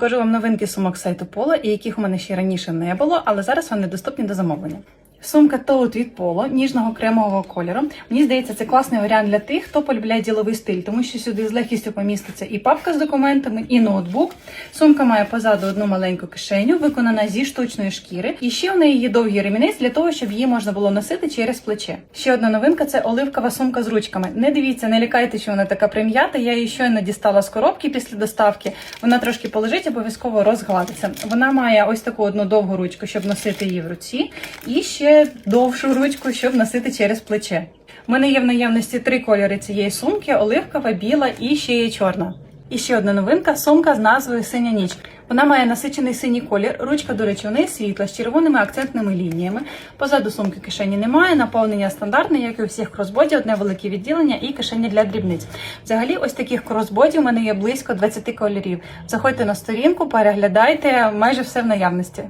Покажу вам новинки сумок сайту Polo, і яких у мене ще раніше не було, але зараз вони доступні до замовлення. Сумка Tote від Polo, ніжного кремового кольору. Мені здається, це класний варіант для тих, хто полюбляє діловий стиль, тому що сюди з легкістю поміститься і папка з документами, і ноутбук. Сумка має позаду одну маленьку кишеню, виконана зі штучної шкіри. І ще в неї є довгий ремінець для того, щоб її можна було носити через плече. Ще одна новинка це оливкова сумка з ручками. Не дивіться, не лякайте, що вона така прим'ята. Я її щойно дістала з коробки після доставки. Вона трошки полежить, обов'язково розгладиться. Вона має ось таку одну довгу ручку, щоб носити її в руці, і ще довшу ручку, щоб носити через плече. У мене є в наявності три кольори цієї сумки: оливкова, біла і ще є чорна. І ще одна новинка сумка з назвою Синя ніч. Вона має насичений синій колір. Ручка, до речі, у неї світла з червоними акцентними лініями. Позаду сумки кишені немає. Наповнення стандартне, як і у всіх кросбодів, одне велике відділення і кишені для дрібниць. Взагалі, ось таких кросбодів у мене є близько 20 кольорів. Заходьте на сторінку, переглядайте майже все в наявності.